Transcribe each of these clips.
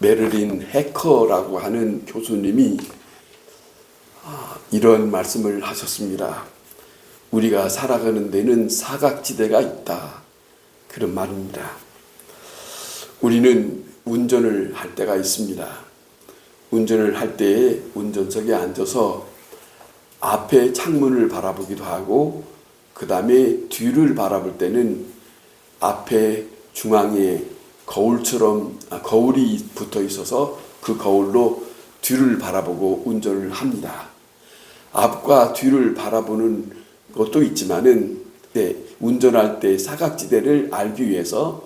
메르린 해커라고 하는 교수님이 아, 이런 말씀을 하셨습니다. 우리가 살아가는 데는 사각지대가 있다. 그런 말입니다. 우리는 운전을 할 때가 있습니다. 운전을 할 때에 운전석에 앉아서 앞에 창문을 바라보기도 하고 그 다음에 뒤를 바라볼 때는 앞에 중앙에 거울처럼 아, 거울이 붙어 있어서 그 거울로 뒤를 바라보고 운전을 합니다. 앞과 뒤를 바라보는 것도 있지만은 네, 운전할 때 사각지대를 알기 위해서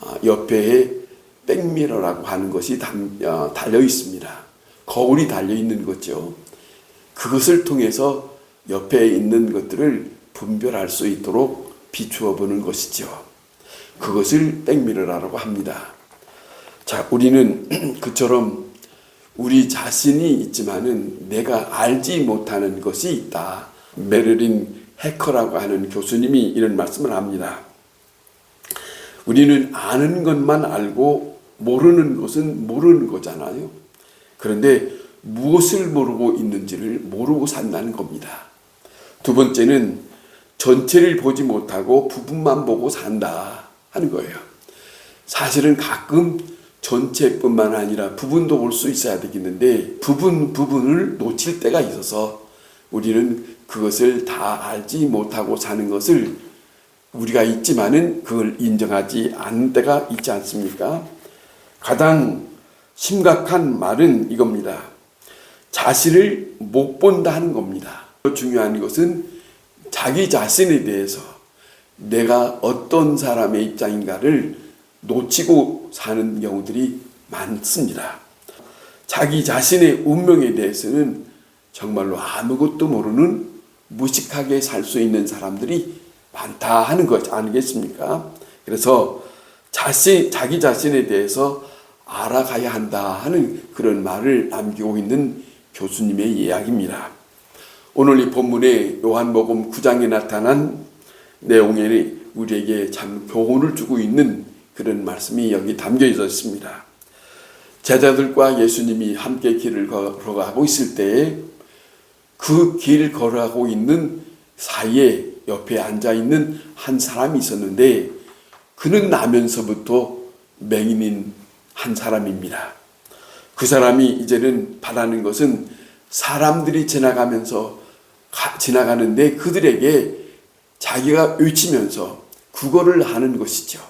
아, 옆에 백미러라고 하는 것이 담- 어, 달려 있습니다. 거울이 달려 있는 거죠. 그것을 통해서 옆에 있는 것들을 분별할 수 있도록 비추어 보는 것이죠. 그것을 백미러라고 합니다. 자, 우리는 그처럼 우리 자신이 있지만은 내가 알지 못하는 것이 있다. 메르린 해커라고 하는 교수님이 이런 말씀을 합니다. 우리는 아는 것만 알고 모르는 것은 모르는 거잖아요. 그런데 무엇을 모르고 있는지를 모르고 산다는 겁니다. 두 번째는 전체를 보지 못하고 부분만 보고 산다 하는 거예요. 사실은 가끔 전체뿐만 아니라 부분도 볼수 있어야 되겠는데 부분 부분을 놓칠 때가 있어서 우리는 그것을 다 알지 못하고 사는 것을 우리가 있지만은 그걸 인정하지 않는 때가 있지 않습니까? 가장 심각한 말은 이겁니다. 자신을 못 본다 하는 겁니다. 중요한 것은 자기 자신에 대해서 내가 어떤 사람의 입장인가를 놓치고 사는 경우들이 많습니다. 자기 자신의 운명에 대해서는 정말로 아무것도 모르는 무식하게 살 수 있는 사람들이 많다 하는 것 아니겠습니까? 그래서 자신, 자기 자신에 대해서 알아가야 한다 하는 그런 말을 남기고 있는 교수님의 이야기입니다. 오늘 이 본문의 요한복음 9장에 나타난 내용에 우리에게 참 교훈을 주고 있는 그런 말씀이 여기 담겨 있었습니다. 제자들과 예수님이 함께 길을 걸어가고 있을 때에 그길 걸어가고 있는 사이에 옆에 앉아 있는 한 사람이 있었는데 그는 나면서부터 맹인인 한 사람입니다. 그 사람이 이제는 바라는 것은 사람들이 지나가면서 가, 지나가는데 그들에게 자기가 외치면서 구걸을 하는 것이죠.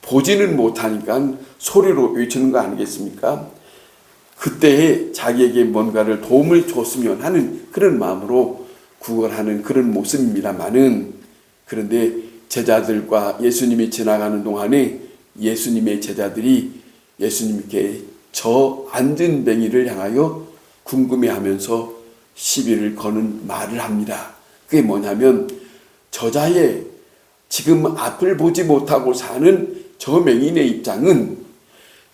보지는 못하니까 소리로 외치는 거 아니겠습니까? 그때에 자기에게 뭔가를 도움을 줬으면 하는 그런 마음으로 구걸 하는 그런 모습입니다만은 그런데 제자들과 예수님이 지나가는 동안에 예수님의 제자들이 예수님께 저 앉은 뱅이를 향하여 궁금해하면서 시비를 거는 말을 합니다. 그게 뭐냐면 저자의 지금 앞을 보지 못하고 사는 저 맹인의 입장은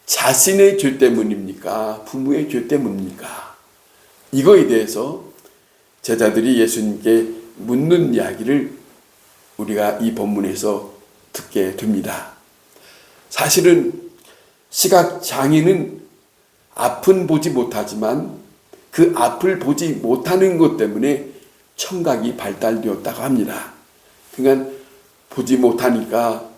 자신의 죄 때문입니까? 부모의 죄 때문입니까? 이거에 대해서 제자들이 예수님께 묻는 이야기를 우리가 이 본문에서 듣게 됩니다. 사실은 시각 장애는 앞은 보지 못하지만 그 앞을 보지 못하는 것 때문에 청각이 발달되었다고 합니다. 그러니까 보지 못하니까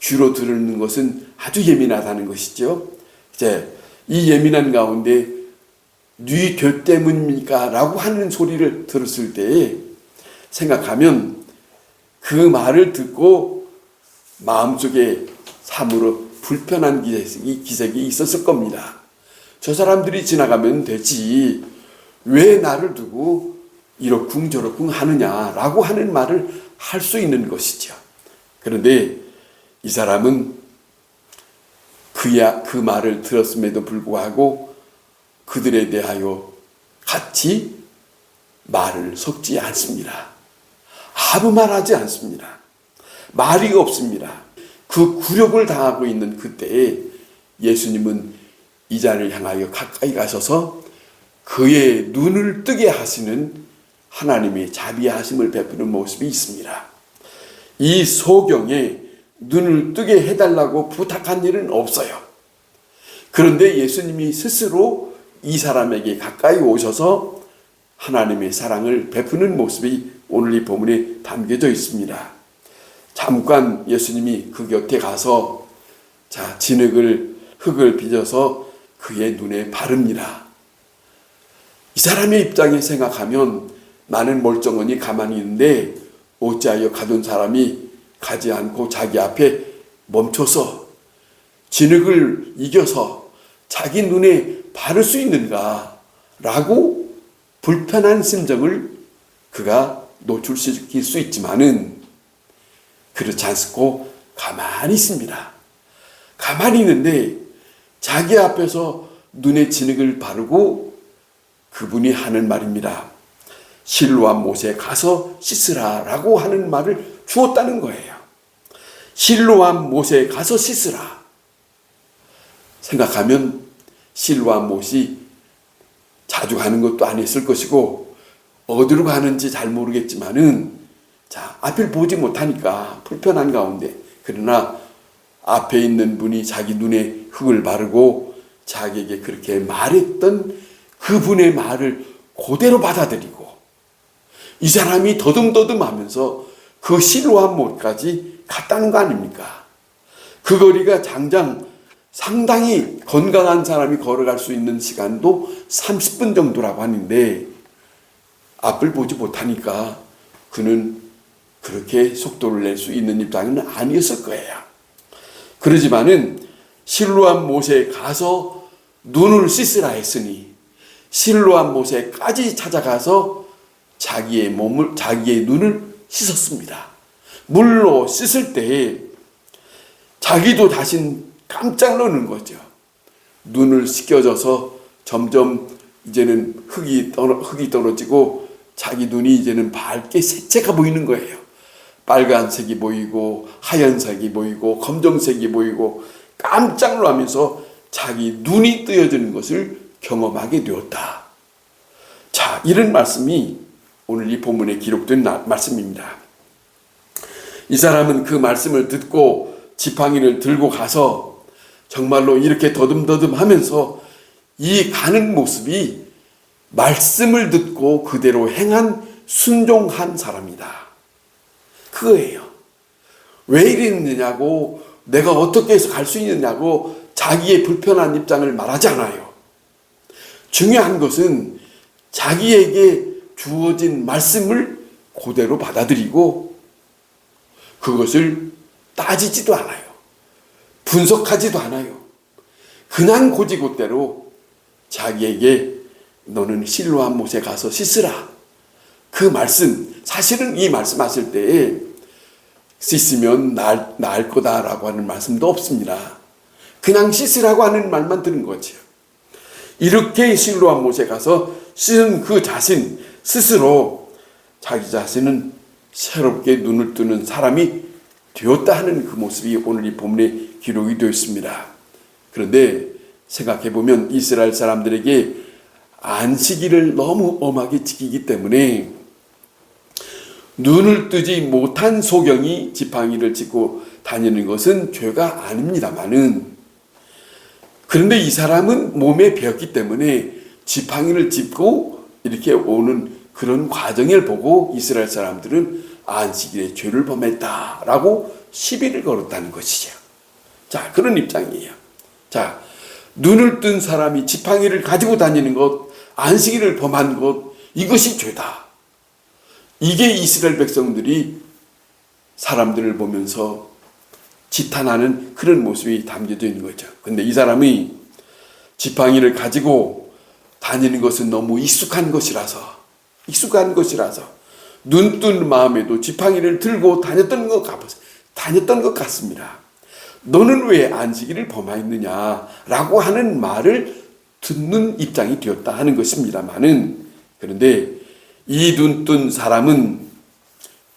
귀로 들는 것은 아주 예민하다는 것이죠. 이제 이 예민한 가운데 네죄 때문입니까? 라고 하는 소리를 들었을 때 생각하면 그 말을 듣고 마음속에 참으로 불편한 기색이, 기색이 있었을 겁니다. 저 사람들이 지나가면 되지. 왜 나를 두고 이러쿵 저러쿵 하느냐라고 하는 말을 할 수 있는 것이죠. 그런데 이 사람은 그야 그 말을 들었음에도 불구하고 그들에 대하여 같이 말을 섞지 않습니다. 아무 말하지 않습니다. 말이 없습니다. 그 굴욕을 당하고 있는 그때에 예수님은 이 자를 향하여 가까이 가셔서 그의 눈을 뜨게 하시는 하나님의 자비하심을 베푸는 모습이 있습니다. 이 소경에 눈을 뜨게 해달라고 부탁한 일은 없어요. 그런데 예수님이 스스로 이 사람에게 가까이 오셔서 하나님의 사랑을 베푸는 모습이 오늘 이 본문에 담겨져 있습니다. 잠깐 예수님이 그 곁에 가서 자 진흙을 흙을 빚어서 그의 눈에 바릅니다. 이 사람의 입장에 생각하면 나는 멀쩡하니 가만히 있는데 어찌하여 가던 사람이 가지 않고 자기 앞에 멈춰서 진흙을 이겨서 자기 눈에 바를 수 있는가? 라고 불편한 심정을 그가 노출시킬 수 있지만은 그렇지 않고 가만히 있습니다. 가만히 있는데 자기 앞에서 눈에 진흙을 바르고 그분이 하는 말입니다. 실로암 못에 가서 씻으라라고 하는 말을 주었다는 거예요. 실로암 못에 가서 씻으라. 생각하면 실로암 못이 자주 가는 것도 아니었을 것이고 어디로 가는지 잘 모르겠지만은 자 앞을 보지 못하니까 불편한 가운데 그러나 앞에 있는 분이 자기 눈에 흙을 바르고 자기에게 그렇게 말했던 그분의 말을 그대로 받아들이고 이 사람이 더듬더듬하면서 그 실로한 못까지 갔다는 거 아닙니까? 그 거리가 장장 상당히 건강한 사람이 걸어갈 수 있는 시간도 30분 정도라고 하는데 앞을 보지 못하니까 그는 그렇게 속도를 낼 수 있는 입장은 아니었을 거예요. 그러지만은 실로한 못에 가서 눈을 씻으라 했으니 실로한 못에까지 찾아가서 자기의 몸을 자기의 눈을 씻었습니다. 물로 씻을 때 자기도 다신 깜짝 놀는 거죠. 눈을 씻겨져서 점점 이제는 흙이 떨어, 흙이 떨어지고 자기 눈이 이제는 밝게 색채가 보이는 거예요. 빨간색이 보이고 하얀색이 보이고 검정색이 보이고 깜짝 놀라면서 자기 눈이 뜨여지는 것을 경험하게 되었다. 자, 이런 말씀이 오늘 이 본문에 기록된 말씀입니다. 이 사람은 그 말씀을 듣고 지팡이를 들고 가서 정말로 이렇게 더듬더듬 하면서 이 가는 모습이 말씀을 듣고 그대로 행한 순종한 사람이다. 그거예요. 왜 이랬느냐고 내가 어떻게 해서 갈 수 있느냐고 자기의 불편한 입장을 말하지 않아요. 중요한 것은 자기에게 주어진 말씀을 그대로 받아들이고 그것을 따지지도 않아요. 분석하지도 않아요. 그냥 고지고대로 자기에게 너는 실로한 못에 가서 씻으라. 그 말씀, 사실은 이 말씀 하실 때에 씻으면 날, 나을 거다라고 하는 말씀도 없습니다. 그냥 씻으라고 하는 말만 들은 거죠. 이렇게 실로한 못에 가서 씻은 그 자신 스스로 자기 자신은 새롭게 눈을 뜨는 사람이 되었다 하는 그 모습이 오늘 이 본문에 기록이 되어 있습니다. 그런데 생각해 보면 이스라엘 사람들에게 안식일을 너무 엄하게 지키기 때문에 눈을 뜨지 못한 소경이 지팡이를 짚고 다니는 것은 죄가 아닙니다만은 그런데 이 사람은 몸에 배었기 때문에 지팡이를 짚고 이렇게 오는 그런 과정을 보고 이스라엘 사람들은 안식일에 죄를 범했다라고 시비를 걸었다는 것이죠. 자, 그런 입장이에요. 자, 눈을 뜬 사람이 지팡이를 가지고 다니는 것, 안식일을 범한 것, 이것이 죄다. 이게 이스라엘 백성들이 사람들을 보면서 지탄하는 그런 모습이 담겨져 있는 거죠. 근데 이 사람이 지팡이를 가지고 다니는 것은 너무 익숙한 것이라서, 익숙한 것이라서, 눈뜬 마음에도 지팡이를 들고 다녔던 것 같, 다녔던 것 같습니다. 너는 왜 안식일을 범하였느냐라고 하는 말을 듣는 입장이 되었다 하는 것입니다만은 그런데 이 눈뜬 사람은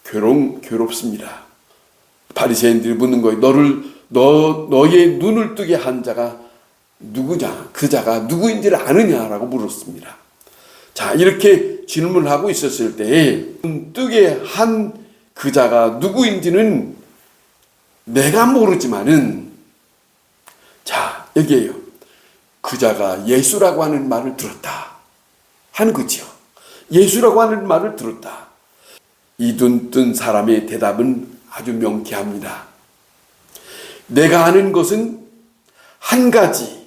괴롱 괴롭습니다. 바리새인들이 묻는 거예요. 너를 너 너의 눈을 뜨게 한 자가 누구냐? 그 자가 누구인지를 아느냐라고 물었습니다. 자, 이렇게 질문하고 있었을 눈 뜨게 한 그 자가 누구인지는 내가 모르지만은 자, 여기에요. 그 자가 예수라고 하는 말을 들었다. 하는 거지요. 예수라고 하는 말을 들었다. 이 눈 뜬 사람의 대답은 아주 명쾌합니다. 내가 아는 것은 한 가지.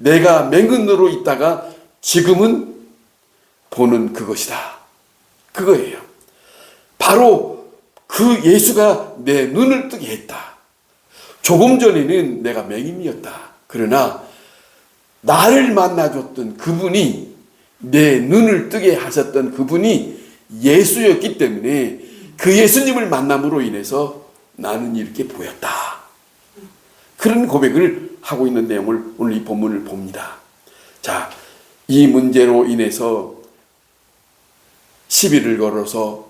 내가 맹근으로 있다가 지금은 보는 그것이다. 그거예요. 바로 그 예수가 내 눈을 뜨게 했다. 조금 전에는 내가 맹인이었다. 그러나 나를 만나줬던 그분이 내 눈을 뜨게 하셨던 그분이 예수였기 때문에 그 예수님을 만남으로 인해서 나는 이렇게 보였다. 그런 고백을 하고 있는 내용을 오늘 이 본문을 봅니다. 자, 이 문제로 인해서 시비를 걸어서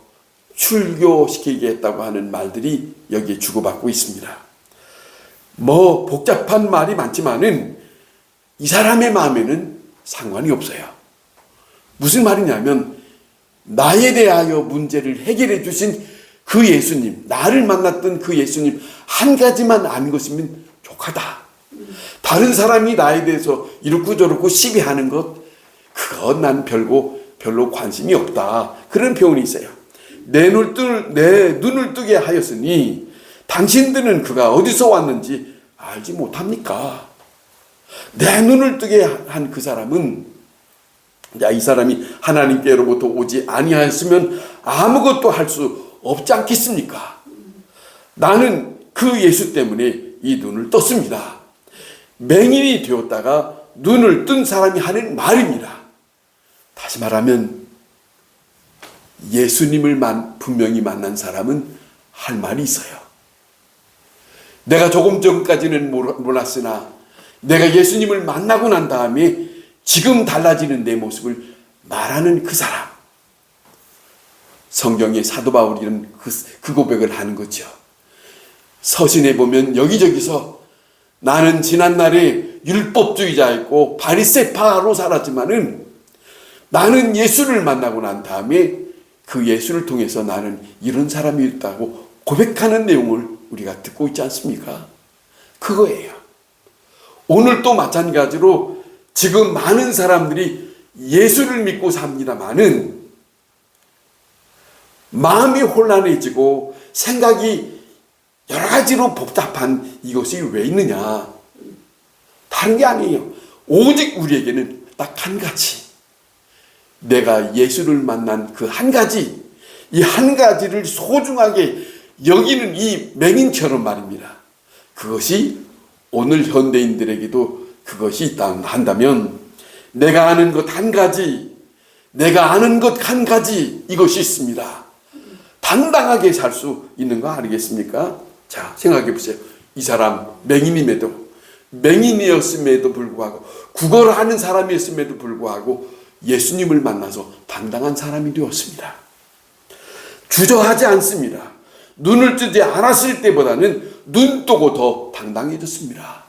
출교시키겠다고 하는 말들이 여기에 주고받고 있습니다. 뭐 복잡한 말이 많지만은 이 사람의 마음에는 상관이 없어요. 무슨 말이냐면 나에 대하여 문제를 해결해 주신 그 예수님, 나를 만났던 그 예수님 한 가지만 아는 것이면 족하다. 다른 사람이 나에 대해서 이렇고 저렇고 시비하는 것, 그건 난 별고 별로 관심이 없다. 그런 표현이 있어요. 내 눈을, 뜨, 내 눈을 뜨게 하였으니 당신들은 그가 어디서 왔는지 알지 못합니까? 내 눈을 뜨게 한 그 사람은 야, 이 사람이 하나님께로부터 오지 아니하였으면 아무것도 할 수 없지 않겠습니까? 나는 그 예수 때문에 이 눈을 떴습니다. 맹인이 되었다가 눈을 뜬 사람이 하는 말입니다. 다시 말하면 예수님을 만, 분명히 만난 사람은 할 말이 있어요. 내가 조금 전까지는 몰랐으나 내가 예수님을 만나고 난 다음에 지금 달라지는 내 모습을 말하는 그 사람. 성경의 사도 바울이는 그, 그 고백을 하는 거죠. 서신에 보면 여기저기서 나는 지난날에 율법주의자였고 바리세파로 살았지만은 나는 예수를 만나고 난 다음에 그 예수를 통해서 나는 이런 사람이었다고 고백하는 내용을 우리가 듣고 있지 않습니까? 그거예요. 오늘 또 마찬가지로 지금 많은 사람들이 예수를 믿고 삽니다만은 마음이 혼란해지고 생각이 여러 가지로 복잡한 이것이 왜 있느냐? 다른 게 아니에요. 오직 우리에게는 딱 한 가지. 내가 예수를 만난 그 한 가지, 이 한 가지를 소중하게 여기는 이 맹인처럼 말입니다. 그것이 오늘 현대인들에게도 그것이 있다 한다면 내가 아는 것 한 가지, 내가 아는 것 한 가지 이것이 있습니다. 당당하게 살 수 있는 거 아니겠습니까? 자, 생각해 보세요. 이 사람 맹인임에도 맹인이었음에도 불구하고 국어를 하는 사람이었음에도 불구하고 예수님을 만나서 당당한 사람이 되었습니다. 주저하지 않습니다. 눈을 뜨지 않았을 때보다는 눈 뜨고 더 당당해졌습니다.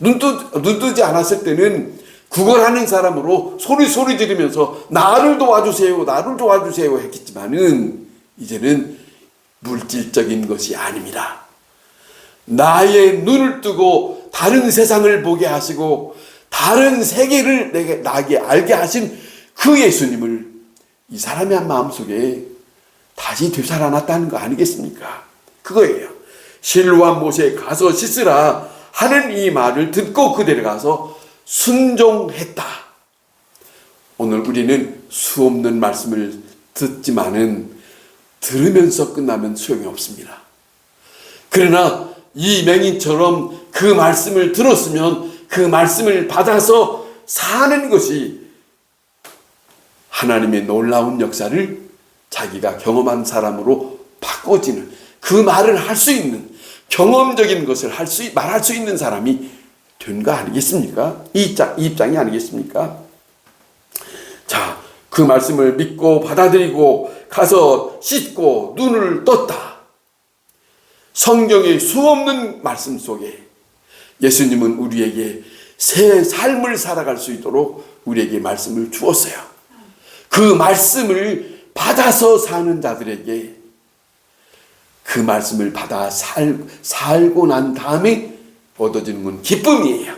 눈, 뜨, 눈 뜨지 않았을 때는 구걸하는 사람으로 소리 소리 지르면서 나를 도와주세요, 나를 도와주세요 했겠지만은 이제는 물질적인 것이 아닙니다. 나의 눈을 뜨고 다른 세상을 보게 하시고 다른 세계를 내게 나게 알게 하신 그 예수님을 이 사람의 한 마음속에 다시 되살아났다는 거 아니겠습니까? 그거예요. 실로한 못에 가서 씻으라 하는 이 말을 듣고 그대로 가서 순종했다. 오늘 우리는 수 없는 말씀을 듣지만은 들으면서 끝나면 소용이 없습니다. 그러나 이 맹인처럼 그 말씀을 들었으면 그 말씀을 받아서 사는 것이 하나님의 놀라운 역사를 자기가 경험한 사람으로 바꿔지는 그 말을 할 수 있는 경험적인 것을 할 수, 말할 수 있는 사람이 된 거 아니겠습니까? 이 입장, 이 입장이 아니겠습니까? 자, 그 말씀을 믿고 받아들이고 가서 씻고 눈을 떴다. 성경의 수없는 말씀 속에 예수님은 우리에게 새 삶을 살아갈 수 있도록 우리에게 말씀을 주었어요. 그 말씀을 받아서 사는 자들에게 그 말씀을 받아 살, 살고 난 다음에 얻어지는 건 기쁨이에요.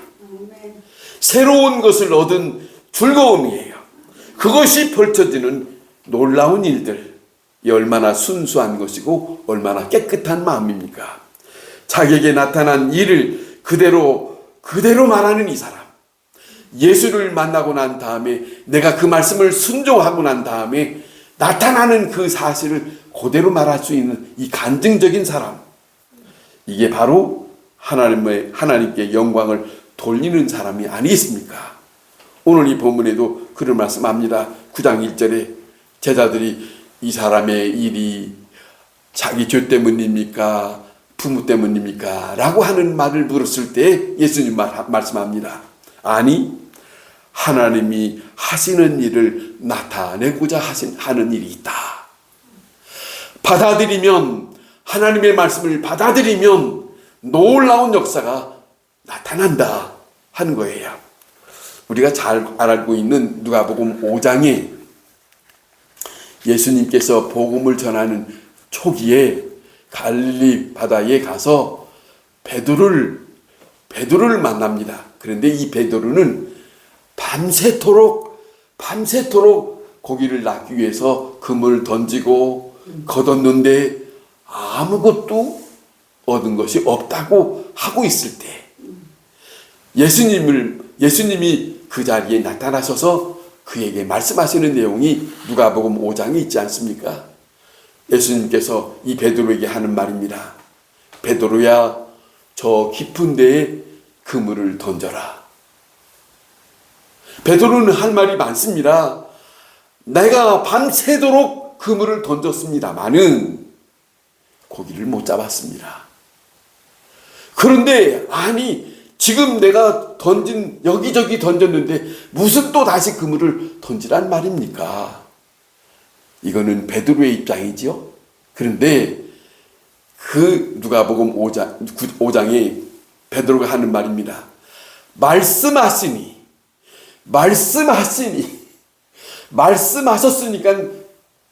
새로운 것을 얻은 즐거움이에요. 그것이 펼쳐지는 놀라운 일들. 이 얼마나 순수한 것이고 얼마나 깨끗한 마음입니까? 자기에게 나타난 일을 그대로 그대로 말하는 이 사람. 예수를 만나고 난 다음에 내가 그 말씀을 순종하고 난 다음에 나타나는 그 사실을 그대로 말할 수 있는 이 간증적인 사람. 이게 바로 하나님의 하나님께 영광을 돌리는 사람이 아니겠습니까? 오늘 이 본문에도 그런 말씀합니다. 9장 1절에 제자들이 이 사람의 일이 자기 죄 때문입니까? 부모 때문입니까? 라고 하는 말을 물었을 때 예수님 말, 말씀합니다. 아니, 하나님이 하시는 일을 나타내고자 하신, 하는 일이 있다. 받아들이면, 하나님의 말씀을 받아들이면 놀라운 역사가 나타난다. 하는 거예요. 우리가 잘 알고 있는 누가복음 5장에 예수님께서 복음을 전하는 초기에 갈릴리 바다에 가서 베드로를 베드로를 만납니다. 그런데 이 베드로는 밤새도록 밤새도록 고기를 낚기 위해서 금을 던지고 걷었는데 아무것도 얻은 것이 없다고 하고 있을 때 예수님을 예수님이 그 자리에 나타나셔서 그에게 말씀하시는 내용이 누가복음 5장에 있지 않습니까? 예수님께서 이 베드로에게 하는 말입니다. 베드로야, 저 깊은 데에 그물을 던져라. 베드로는 할 말이 많습니다. 내가 밤새도록 그물을 던졌습니다마는 고기를 못 잡았습니다. 그런데 아니 지금 내가 던진 여기저기 던졌는데 무슨 또 다시 그물을 던지란 말입니까? 이거는 베드로의 입장이지요. 그런데 그 누가복음 5장 5장에 베드로가 하는 말입니다. 말씀하시니 말씀하시니 말씀하셨으니까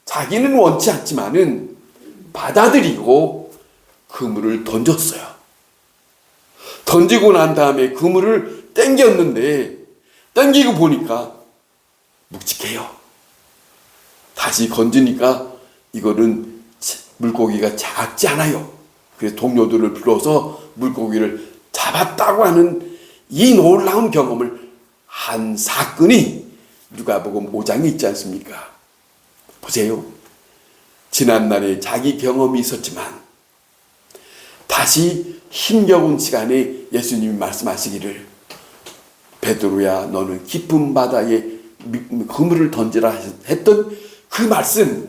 자기는 원치 않지만은 받아들이고 그물을 던졌어요. 던지고 난 다음에 그물을 땡겼는데 땡기고 보니까 묵직해요. 다시 건지니까 이거는 물고기가 작지 않아요. 그래서 동료들을 불러서 물고기를 잡았다고 하는 이 놀라운 경험을 한 사건이 누가복음 5장에 있지 않습니까? 보세요. 지난날에 자기 경험이 있었지만 다시 힘겨운 시간에 예수님이 말씀하시기를 베드로야 너는 깊은 바다에 그물을 던지라 했던 그 말씀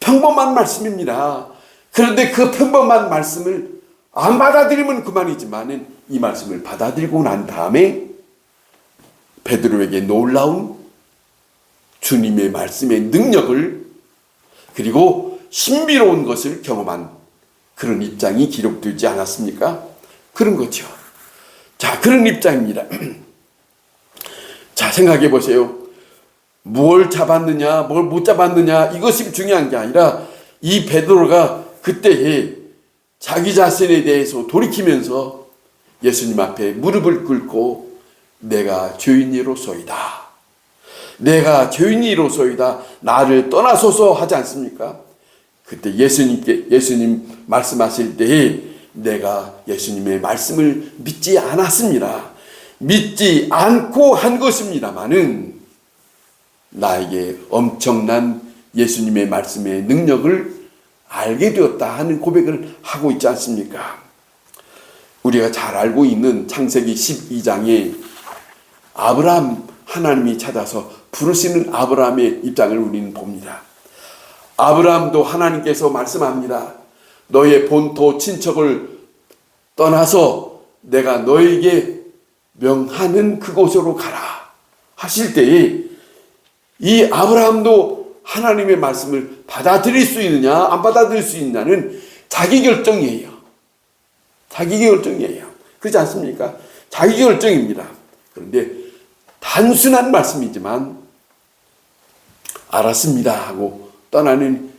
평범한 말씀입니다. 그런데 그 평범한 말씀을 안 받아들이면 그만이지만은 이 말씀을 받아들이고 난 다음에 베드로에게 놀라운 주님의 말씀의 능력을 그리고 신비로운 것을 경험한 그런 입장이 기록되지 않았습니까? 그런 거죠. 자, 그런 입장입니다. 자, 생각해 보세요. 뭘 잡았느냐, 뭘 못 잡았느냐, 이것이 중요한 게 아니라 이 베드로가 그때에 자기 자신에 대해서 돌이키면서 예수님 앞에 무릎을 꿇고 내가 죄인이로소이다. 내가 죄인이로소이다. 나를 떠나소서 하지 않습니까? 그때 예수님께 예수님 말씀하실 때에 내가 예수님의 말씀을 믿지 않았습니다. 믿지 않고 한 것입니다만은 나에게 엄청난 예수님의 말씀의 능력을 알게 되었다 하는 고백을 하고 있지 않습니까? 우리가 잘 알고 있는 창세기 12장에 아브라함 하나님이 찾아서 부르시는 아브라함의 입장을 우리는 봅니다. 아브라함도 하나님께서 말씀합니다. 너의 본토 친척을 떠나서 내가 너에게 명하는 그곳으로 가라 하실 때에 이 아브라함도 하나님의 말씀을 받아들일 수 있느냐 안 받아들일 수 있느냐는 자기 결정이에요. 자기 결정이에요. 그렇지 않습니까? 자기 결정입니다. 그런데 단순한 말씀이지만 알았습니다 하고 떠나는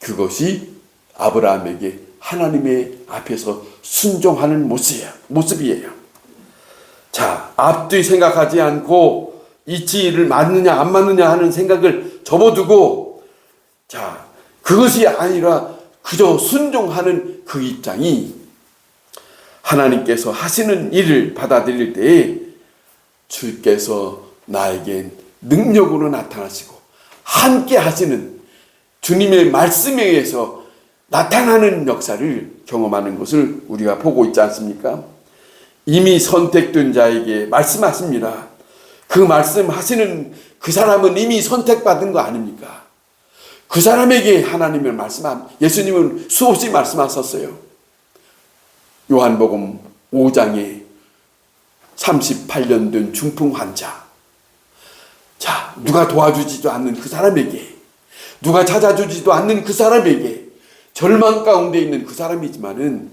그것이 아브라함에게 하나님의 앞에서 순종하는 모습이에요. 모습이에요. 자, 앞뒤 생각하지 않고 이치를 맞느냐 안 맞느냐 하는 생각을 접어두고 자, 그것이 아니라 그저 순종하는 그 입장이 하나님께서 하시는 일을 받아들일 때에 주께서 나에겐 능력으로 나타나시고 함께 하시는 주님의 말씀에 의해서 나타나는 역사를 경험하는 것을 우리가 보고 있지 않습니까? 이미 선택된 자에게 말씀하십니다. 그 말씀하시는 그 사람은 이미 선택받은 거 아닙니까? 그 사람에게 하나님을 말씀한 예수님은 수없이 말씀하셨어요. 요한복음 5장에 38년 된 중풍 환자. 자, 누가 도와주지도 않는 그 사람에게, 누가 찾아주지도 않는 그 사람에게, 절망 가운데 있는 그 사람이지만은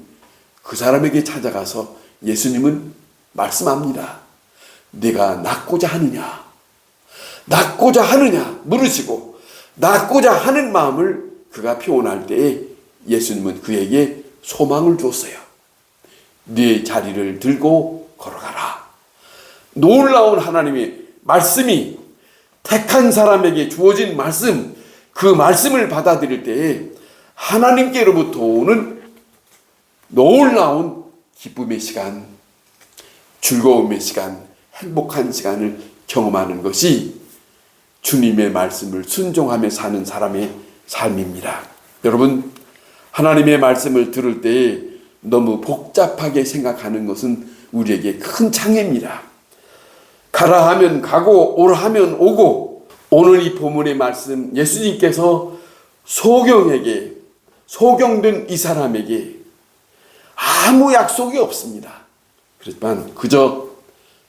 그 사람에게 찾아가서 예수님은 말씀합니다. 내가 낫고자 하느냐? 낫고자 하느냐? 물으시고, 낫고자 하는 마음을 그가 표현할 때에 예수님은 그에게 소망을 줬어요. 네 자리를 들고 걸어가라. 놀라운 하나님의 말씀이 택한 사람에게 주어진 말씀, 그 말씀을 받아들일 때에 하나님께로부터 오는 놀라운 기쁨의 시간, 즐거움의 시간, 행복한 시간을 경험하는 것이 주님의 말씀을 순종하며 사는 사람의 삶입니다. 여러분, 하나님의 말씀을 들을 때에 너무 복잡하게 생각하는 것은 우리에게 큰 창해입니다. 가라 하면 가고 오라 하면 오고 오늘 이 본문의 말씀 예수님께서 소경에게 소경된 이 사람에게 아무 약속이 없습니다. 그렇지만 그저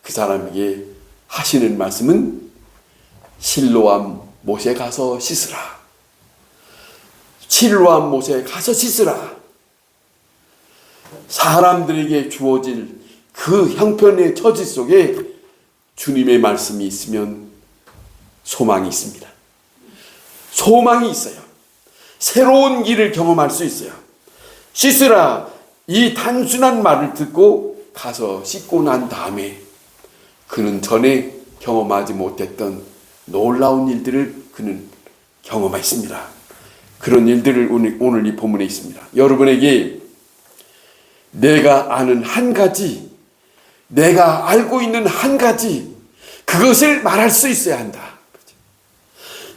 그 사람에게 하시는 말씀은 실로암 못에 가서 씻으라. 실로암 못에 가서 씻으라. 사람들에게 주어질 그 형편의 처지 속에 주님의 말씀이 있으면 소망이 있습니다. 소망이 있어요. 새로운 길을 경험할 수 있어요. 씻으라 이 단순한 말을 듣고 가서 씻고 난 다음에 그는 전에 경험하지 못했던 놀라운 일들을 그는 경험했습니다. 그런 일들을 오늘, 오늘 이 본문에 있습니다. 여러분에게 내가 아는 한 가지, 내가 알고 있는 한 가지, 그것을 말할 수 있어야 한다.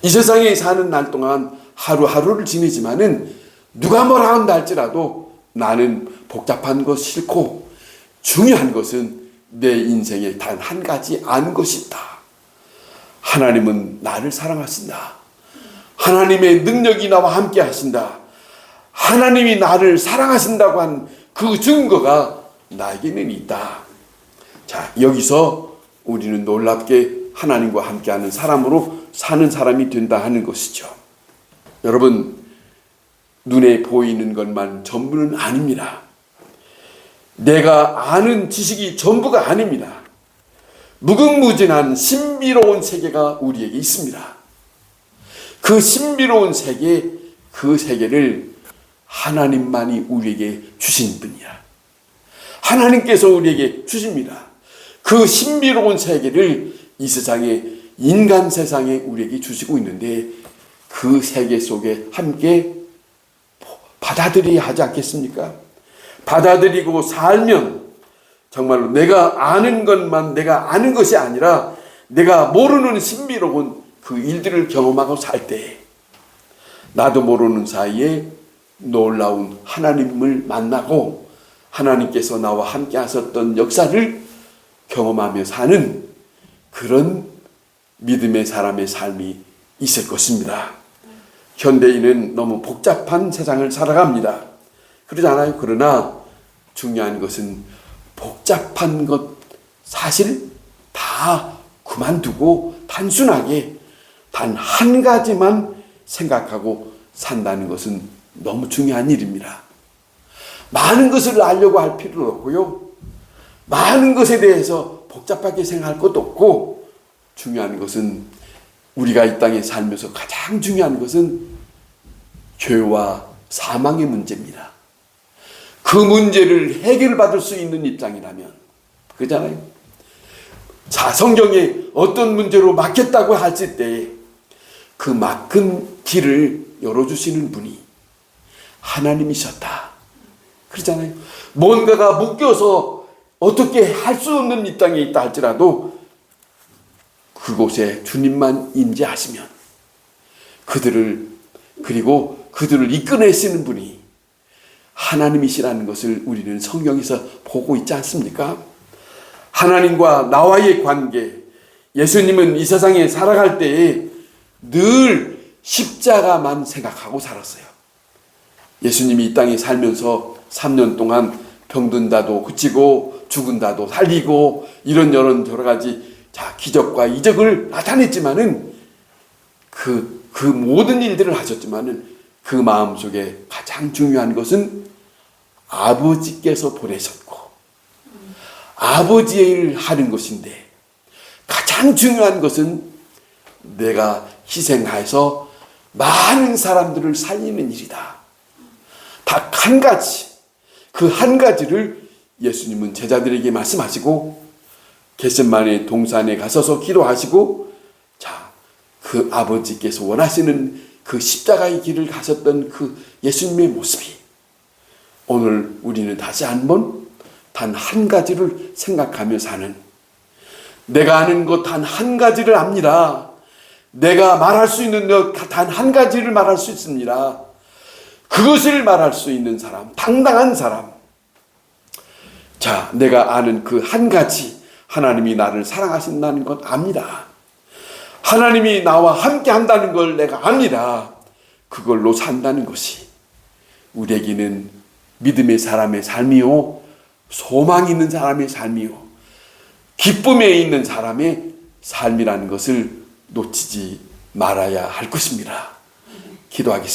이 세상에 사는 날 동안 하루하루를 지내지만은 누가 뭐라 한다 할지라도 나는 복잡한 것 싫고 중요한 것은 내 인생에 단 한 가지 아는 것이 있다. 하나님은 나를 사랑하신다. 하나님의 능력이 나와 함께 하신다. 하나님이 나를 사랑하신다고 한 그 증거가 나에게는 있다. 자, 여기서 우리는 놀랍게 하나님과 함께하는 사람으로 사는 사람이 된다 하는 것이죠. 여러분, 눈에 보이는 것만 전부는 아닙니다. 내가 아는 지식이 전부가 아닙니다. 무궁무진한 신비로운 세계가 우리에게 있습니다. 그 신비로운 세계, 그 세계를 하나님만이 우리에게 주신 분이야. 하나님께서 우리에게 주십니다. 그 신비로운 세계를 이 세상에 인간 세상에 우리에게 주시고 있는데 그 세계 속에 함께 받아들여야 하지 않겠습니까? 받아들이고 살면 정말로 내가 아는 것만 내가 아는 것이 아니라 내가 모르는 신비로운 그 일들을 경험하고 살 때 나도 모르는 사이에 놀라운 하나님을 만나고 하나님께서 나와 함께 하셨던 역사를 경험하며 사는 그런 믿음의 사람의 삶이 있을 것입니다. 현대인은 너무 복잡한 세상을 살아갑니다. 그러지 않아요? 그러나 중요한 것은 복잡한 것 사실 다 그만두고 단순하게 단 한 가지만 생각하고 산다는 것은 너무 중요한 일입니다. 많은 것을 알려고 할 필요는 없고요. 많은 것에 대해서 복잡하게 생각할 것도 없고 중요한 것은 우리가 이 땅에 살면서 가장 중요한 것은 죄와 사망의 문제입니다. 그 문제를 해결받을 수 있는 입장이라면 그잖아요. 자, 성경에 어떤 문제로 막혔다고 했을 때그 막힌 길을 열어주시는 분이 하나님이셨다. 그러잖아요. 뭔가가 묶여서 어떻게 할 수 없는 입장에 있다 할지라도 그곳에 주님만 임재하시면 그들을 그리고 그들을 이끌어내시는 분이 하나님이시라는 것을 우리는 성경에서 보고 있지 않습니까? 하나님과 나와의 관계, 예수님은 이 세상에 살아갈 때에 늘 십자가만 생각하고 살았어요. 예수님이 이 땅에 살면서 3년 동안 병든다도 그치고 죽은다도 살리고 이런 여러 여러 가지 자 기적과 이적을 나타냈지만은 그, 그 모든 일들을 하셨지만은 그 마음 속에 가장 중요한 것은 아버지께서 보내셨고 아버지의 일을 하는 것인데 가장 중요한 것은 내가 희생하여서 많은 사람들을 살리는 일이다. 딱 한 가지, 그 한 가지를 예수님은 제자들에게 말씀하시고 겟셋만의 동산에 가서서 기도하시고 자, 그 아버지께서 원하시는 그 십자가의 길을 가셨던 그 예수님의 모습이 오늘 우리는 다시 한번 단 한 가지를 생각하며 사는 내가 아는 것 단 한 가지를 압니다. 내가 말할 수 있는 것 단 한 가지를 말할 수 있습니다. 그것을 말할 수 있는 사람, 당당한 사람. 자, 내가 아는 그 한 가지, 하나님이 나를 사랑하신다는 것 압니다. 하나님이 나와 함께 한다는 걸 내가 압니다. 그걸로 산다는 것이 우리에게는 믿음의 사람의 삶이요, 소망 있는 사람의 삶이요, 기쁨에 있는 사람의 삶이라는 것을 놓치지 말아야 할 것입니다. 기도하겠습니다.